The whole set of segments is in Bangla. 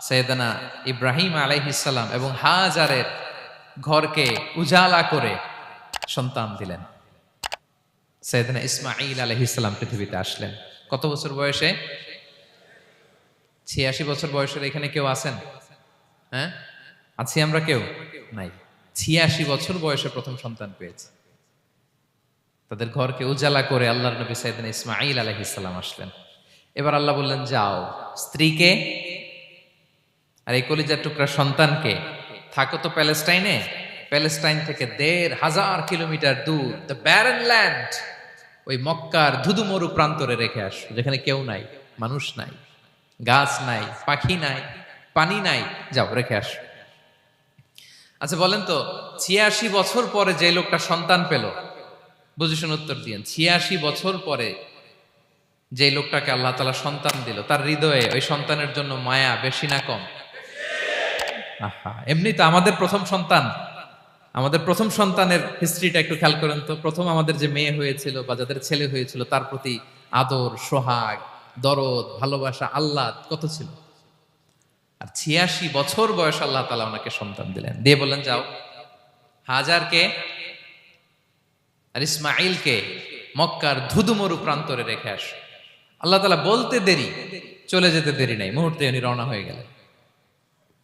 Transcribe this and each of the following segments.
সৈয়দানা ইব্রাহিম আলাইহিসাল্লাম এবং হাজারের ঘরকে উজালা করে সন্তান দিলেন। সৈয়দানা ইসমাইল আলাইহিসাল্লাম পৃথিবীতে আসলেন। কত বছর বয়সে? ছিয়াশি বছর বয়সের এখানে কেউ আছেন? হ্যাঁ? আছি আমরা কেউ? নাই। ছিয়াশি বছর বয়সে প্রথম সন্তান পেয়েছে। তাদের ঘরকে উজালা করে আল্লাহর নবী সাইদিন ইসমাইল আলহিসাল্লাম আসলেন। এবার আল্লাহ বললেন, যাও। স্ত্রীকে আর এই কলিজার টুকরা সন্তানকে, থাকো তো প্যালেস্টাইনে। প্যালেস্টাইন থেকে দেড় হাজার কিলোমিটার দূর দ্য ব্যারন ল্যান্ড ওই মক্কার ধুধুমরু প্রান্তরে রেখে আস, যেখানে কেউ নাই, মানুষ নাই, গাছ নাই, পাখি নাই, পানি নাই। যাও, রেখে আস। আচ্ছা বলেন তো, ছিয়াশি বছর পরে যে লোকটা সন্তান পেল বুঝেছেন উত্তর দিয়েন। ছিয়াশি বছর পরে যে লোকটাকে আল্লাহ তালা সন্তান দিল, তার হৃদয়ে ওই সন্তানের জন্য মায়া বেশি না কম। আহা, এমনি তো আমাদের প্রথম সন্তান। আমাদের প্রথম সন্তানের হিস্ট্রিটা একটু খেয়াল করেন তো। প্রথম আমাদের যে মেয়ে হয়েছিল বা যাদের ছেলে হয়েছিল, তার প্রতি আদর, সোহাগ, দরদ, ভালোবাসা আল্লাহ কত ছিল? আর ছিয়াশি বছর বয়স আল্লাহ তালা ওনাকে সন্তান দিলেন। দিয়ে বললেন, যাও। হাজারকে আর ইসমাইলকে মক্কার ধুধুমরু প্রান্তরে রেখে আস। আল্লাহ তালা বলতে দেরি, চলে যেতে দেরি নাই। মুহূর্তে উনি রওনা হয়ে গেলেন।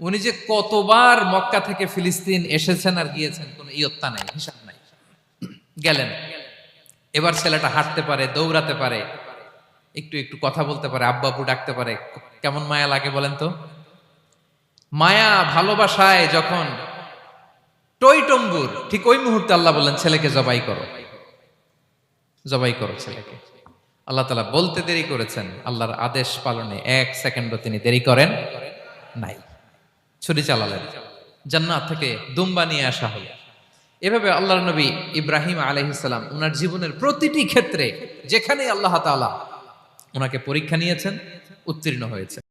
উনি যে কতবার মক্কা থেকে ফিলিস্তিন এসেছেন আর গিয়েছেন, কোনো ইয়ত্তা নাই, হিসাব নাই। গেলেন। এবার ছেলেটা হাঁটতে পারে, দৌড়াতে পারে, একটু একটু কথা বলতে পারে আব্বা আব্বু ডাকতে পারে, কেমন মায়া লাগে বলেন তো? মায়া ভালোবাসায় যখন টই টইটম্বুর ঠিক ওই মুহূর্তে আল্লাহ বললেন, ছেলেকে জবাই করো। জবাই করো ছেলেকে। আল্লাহ তালা বলতে দেরি করেছেন, আল্লাহর আদেশ পালনে এক সেকেন্ডও তিনি দেরি করেন নাই। ছুরি চালালেন। জান্নাত থেকে দুম্বা নিয়ে আসা হলো। এভাবে আল্লাহ নবী ইব্রাহিম আলহিসাল্লাম ওনার জীবনের প্রতিটি ক্ষেত্রে যেখানে আল্লাহ তালা ওনাকে পরীক্ষা নিয়েছেন, উত্তীর্ণ হয়েছে